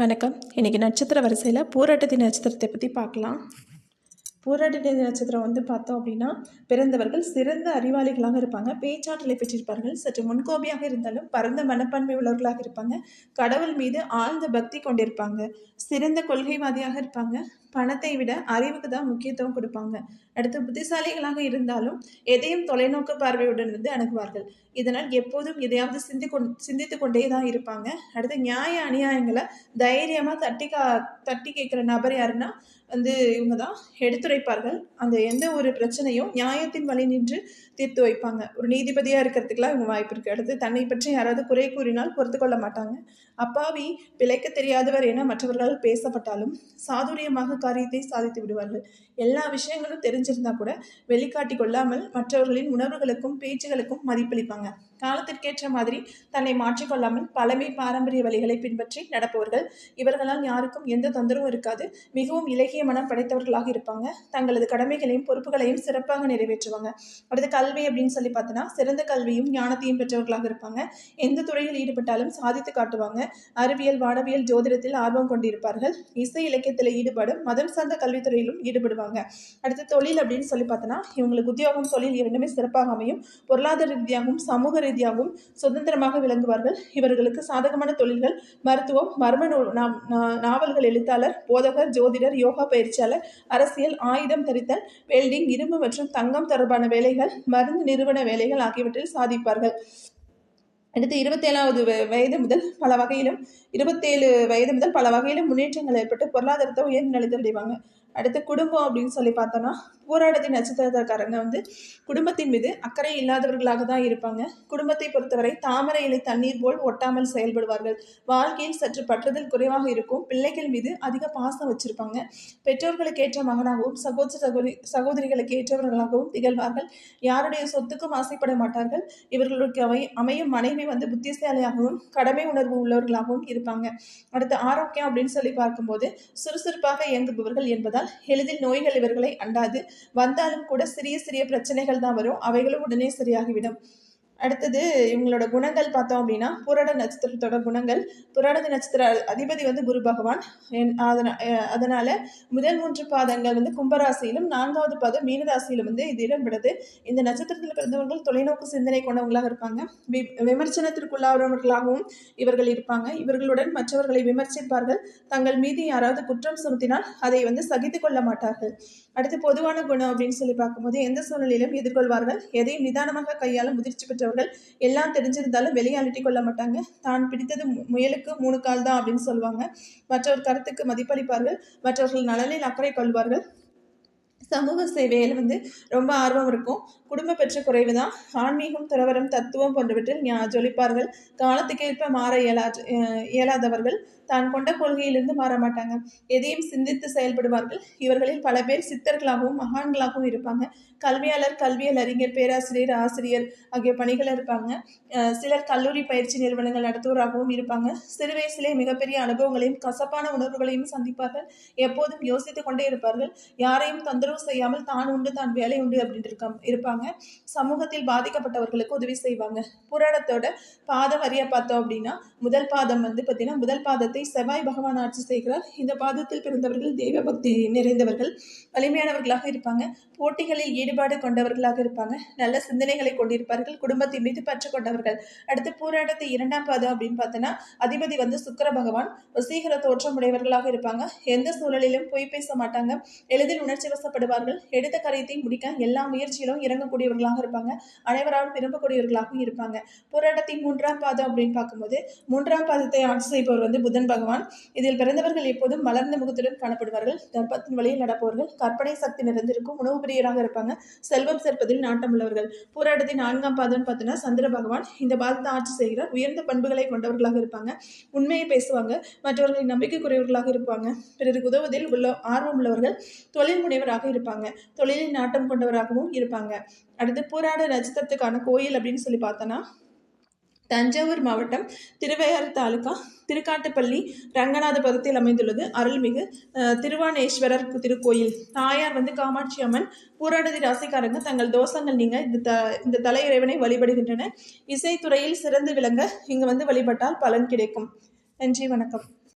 வணக்கம். இன்றைக்கி நட்சத்திர வரிசையில் பூராட்டத்தி நட்சத்திரத்தை பற்றி பார்க்கலாம். பூராட்டத்தி நட்சத்திரம் வந்து பார்த்தோம் அப்படின்னா பிறந்தவர்கள் சிறந்த அறிவாளிகளாக இருப்பாங்க. பேச்சாற்றலை பெற்றிருப்பார்கள். சற்று முன்கோபியாக இருந்தாலும் பரந்த மனப்பான்மை உள்ளவர்களாக இருப்பாங்க. கடவுள் மீது ஆழ்ந்த பக்தி கொண்டிருப்பாங்க. சிறந்த கொள்கைவாதியாக இருப்பாங்க. பணத்தை விட அறிவுக்கு தான் முக்கியத்துவம் கொடுப்பாங்க. அடுத்து புத்திசாலிகளாக இருந்தாலும் எதையும் தொலைநோக்கு பார்வையுடன் வந்து அணுகுவார்கள். இதனால் எப்போதும் எதையாவது சிந்தி கொண் சிந்தித்து கொண்டே தான் இருப்பாங்க. அடுத்து நியாய அநியாயங்களை தைரியமாக தட்டி கா தட்டி கேட்குற நபர் யாருன்னா வந்து இவங்க தான். எடுத்துரை எடுத்துரைப்பார்கள் அந்த எந்த ஒரு பிரச்சனையும் நியாயத்தின் வழி நின்று தீர்த்து வைப்பாங்க. ஒரு நீதிபதியாக இருக்கிறதுக்குலாம் இவங்க வாய்ப்பு இருக்குது அடுத்து தன்னை பற்றி யாராவது குறை கூறினால் பொறுத்து கொள்ள மாட்டாங்க. அப்பாவி பிழைக்க தெரியாதவர் என மற்றவர்களால் பேசப்பட்டாலும் சாதுரியமாக காரியத்தை சாதித்து விடுவார்கள். எல்லா விஷயங்களும் தெரிஞ்சிருந்தா கூட வெளிக்காட்டி கொள்ளாமல் மற்றவர்களின் உணர்வுகளுக்கும் பேச்சுகளுக்கும் மதிப்பளிப்பாங்க. காலத்திற்கேற்ற மாதிரி தன்னை மாற்றிக்கொள்ளாமல் பழமை பாரம்பரிய வழிகளை பின்பற்றி நடப்பவர்கள். இவர்களால் யாருக்கும் எந்த தொந்தரவும் இருக்காது. மிகவும் இலகிய மனம் படைத்தவர்களாக இருப்பாங்க. தங்களது கடமைகளையும் பொறுப்புகளையும் சிறப்பாக நிறைவேற்றுவாங்க. அடுத்து கல்வி அப்படின்னு சொல்லி பார்த்தோன்னா சிறந்த கல்வியும் ஞானத்தையும் பெற்றவர்களாக இருப்பாங்க. எந்த துறையில் ஈடுபட்டாலும் சாதித்து காட்டுவாங்க. அறிவியல் வானவியல் ஜோதிடத்தில் ஆர்வம் கொண்டிருப்பார்கள். இசை இலக்கியத்தில் ஈடுபடும் மதம் சார்ந்த கல்வித்துறையிலும் ஈடுபடுவாங்க. அடுத்து தொழில் அப்படின்னு சொல்லி பார்த்தோன்னா இவங்களுக்கு உத்தியோகம் தொழில் இரண்டுமே சிறப்பாக அமையும். பொருளாதார ரீதியாகவும் சமூக ரீதியாகவும் சுதந்திரமாக விளங்குவார்கள். இவர்களுக்கு சாதகமான தொழில்கள் மருத்துவம் மர்ம நூல் நாவல்கள் எழுத்தாளர் போதகர் ஜோதிடர் யோகா பயிற்சியாளர் அரசியல் ஆயுதம் தரித்தல் வெல்டிங் இரும்பு மற்றும் தங்கம் தொடர்பான வேலைகள் மருந்து நிறுவன வேலைகள் ஆகியவற்றில் சாதிப்பார்கள். அடுத்து இருபத்தேழாவது வ- வயது முதல் பல வகையிலும் இருபத்தேழு வயது முதல் பல வகையிலும் முன்னேற்றங்கள் ஏற்பட்டு பொருளாதாரத்தை உயர்ந்த நிலையில் அடைவாங்க அடுத்து குடும்பம் அப்படின்னு சொல்லி பார்த்தோன்னா போராடதி நட்சத்திரக்காரங்க வந்து குடும்பத்தின் மீது அக்கறை இல்லாதவர்களாக தான் இருப்பாங்க. குடும்பத்தை பொறுத்தவரை தாமரை இலை தண்ணீர் போல் ஒட்டாமல் செயல்படுவார்கள். வாழ்க்கையில் சற்று பற்றுதல் குறைவாக இருக்கும். பிள்ளைகள் மீது அதிக பாசம் வச்சிருப்பாங்க. பெற்றோர்களுக்கு ஏற்ற மகனாகவும் சகோதர சகோதரி சகோதரிகளுக்கு ஏற்றவர்களாகவும் திகழ்வார்கள். யாருடைய சொத்துக்கும் ஆசைப்பட மாட்டார்கள். இவர்களுக்கு அவை அமையும் மனைவி வந்து புத்திசாலியாகவும் கடமை உணர்வு உள்ளவர்களாகவும் இருப்பாங்க. அடுத்து ஆரோக்கியம் அப்படின்னு சொல்லி பார்க்கும்போது சுறுசுறுப்பாக இயங்குபவர்கள் என்பதால் எளிதில் நோய்கள் இவர்களை அண்டாது. வந்தாலும் கூட சிறிய சிறிய பிரச்சனைகள் தான் வரும். அவைகளும் உடனே சரியாகிவிடும். அடுத்தது இவங்களோட குணங்கள் பார்த்தோம் அப்படின்னா புராட நட்சத்திரத்தோட குணங்கள். புராட நட்சத்திர அதிபதி வந்து குரு பகவான். என்- அதனால் அதனால் முதல் மூன்று பாதங்கள் வந்து கும்பராசியிலும் நான்காவது பாதம் மீனராசியிலும் வந்து இது இடம்பெறுது. இந்த நட்சத்திரத்தில் பிறந்தவர்கள் தொலைநோக்கு சிந்தனை கொண்டவங்களாக இருப்பாங்க. வி விமர்சனத்திற்குள்ளாகிறவர்களாகவும் இவர்கள் இருப்பாங்க. இவர்களுடன் மற்றவர்களை விமர்சிப்பார்கள். தங்கள் மீது யாராவது குற்றம் சுமத்தினால் அதை வந்து சகித்து கொள்ள மாட்டார்கள். அடுத்து பொதுவான குணம் அப்படின்னு சொல்லி பார்க்கும்போது எந்த சூழ்நிலையிலும் எதிர்கொள்வார்கள். எதையும் நிதானமாக கையாள முதிர்ச்சி பெற்ற பெற்றவர்கள் எல்லாம் தெரிஞ்சிருந்தாலும் வெளியே அழட்டி கொள்ள மாட்டாங்க. தான் பிடித்தது முயலுக்கு மூணு கால் தான் அப்படின்னு சொல்லுவாங்க. மற்றவர் கருத்துக்கு மதிப்பளிப்பார்கள். மற்றவர்கள் நலனில் அக்கறை கொள்வார்கள். சமூக சேவையில் வந்து ரொம்ப ஆர்வம் இருக்கும். குடும்ப பெற்ற குறைவு தான். ஆன்மீகம் துறவரம் தத்துவம் போன்றவற்றில் ஜொலிப்பார்கள். காலத்துக்கேற்ப மாற இயலா இயலாதவர்கள். தான் கொண்ட கொள்கையிலிருந்து மாற மாட்டாங்க. எதையும் சிந்தித்து செயல்படுவார்கள். இவர்களில் பல பேர் சித்தர்களாகவும் மகான்களாகவும் இருப்பாங்க. கல்வியாளர் கல்வியல் அறிஞர் பேராசிரியர் ஆசிரியர் ஆகிய பணிகள் இருப்பாங்க. சிலர் கல்லூரி பயிற்சி நிறுவனங்கள் நடத்துவோராகவும் இருப்பாங்க. சிறு வயசிலே மிகப்பெரிய அனுபவங்களையும் கசப்பான உணர்வுகளையும் சந்திப்பார்கள். எப்போதும் யோசித்துக் கொண்டே இருப்பார்கள். யாரையும் தொந்தரவு செய்யாமல் தான் உண்டு தான் வேலை உண்டு அப்படின்ட்டு இருக்க இருப்பாங்க. சமூகத்தில் பாதிக்கப்பட்டவர்களுக்கு உதவி செய்வாங்க. புராணத்தோட பாத வரியா பார்த்தோம் அப்படின்னா முதல் பாதம் வந்து பார்த்தீங்கன்னா முதல் பாதத்தை செவ்வாய் பகவான் ஆட்சி செய்கிறார். இந்த பாதத்தில் பிறந்தவர்கள் தெய்வ பக்தி நிறைந்தவர்கள் வலிமையானவர்களாக இருப்பாங்க. போட்டிகளில் ஈடுபாடு கொண்டவர்களாக இருப்பாங்க. நல்ல சிந்தனைகளை கொண்டிருப்பார்கள். குடும்பத்தின் மீது பற்று கொண்டவர்கள். அடுத்து போராட்டத்தை இரண்டாம் பாதம் அப்படின்னு பார்த்தோன்னா அதிபதி வந்து சுக்கர பகவான். வசீகர தோற்றம் உடையவர்களாக இருப்பாங்க. எந்த சூழலிலும் பொய் பேச மாட்டாங்க. எளிதில் உணர்ச்சி வசப்படுவார்கள். எடுத்த கரையத்தை முடிக்க எல்லா முயற்சியிலும் இறங்கக்கூடியவர்களாக இருப்பாங்க. அனைவராலும் விரும்பக்கூடியவர்களாகவும் இருப்பாங்க. போராட்டத்தின் மூன்றாம் பாதம் அப்படின்னு பார்க்கும்போது மூன்றாம் பாதத்தை ஆட்சி செய்பவர் வந்து புதன் பகவான். இதில் பிறந்தவர்கள் எப்போதும் மலர்ந்த முகத்துடன் காணப்படுவார்கள். தர்ப்பத்தின் வழியில் நடப்பவர்கள் கற்பனை சக்தி நிறைந்திருக்கும் உணவு பிரியராக இருப்பாங்க. செல்வம் சேர்ப்பதில் நாட்டம் உள்ளவர்கள். போராட்டத்தின் நான்காம் பாதம்னு பார்த்தோன்னா சந்திர பகவான் இந்த பாதத்தை ஆட்சி செய்கிறார். உயர்ந்த பண்புகளை கொண்டவர்களாக இருப்பாங்க. உண்மையை பேசுவாங்க. மற்றவர்களின் நம்பிக்கைக்குரியவர்களாக இருப்பாங்க. பிறருக்கு உதவுவதில் உள்ள ஆர்வம் உள்ளவர்கள் தொழில் முனைவராக இருப்பாங்க. தொழிலில் நாட்டம் கொண்டவராகவும் இருப்பாங்க. அடுத்து போராட நட்சத்திரத்துக்கான கோயில் அப்படின்னு சொல்லி பார்த்தோன்னா தஞ்சாவூர் மாவட்டம் திருவையாறு தாலுகா திருக்காட்டுப்பள்ளி ரங்கநாதபுரத்தில் அமைந்துள்ளது. அருள்மிகு திருவானேஸ்வரர் திருக்கோயில். தாயார் வந்து காமாட்சி அம்மன் பூராடதி ராசிக்காரங்க. தங்கள் தோஷங்கள் நீங்கள் இந்த த இந்த தலையிறைவனை வழிபடுகின்றன இசைத்துறையில் சிறந்து விளங்க இங்கு வந்து வழிபட்டால் பலன் கிடைக்கும். நன்றி வணக்கம்.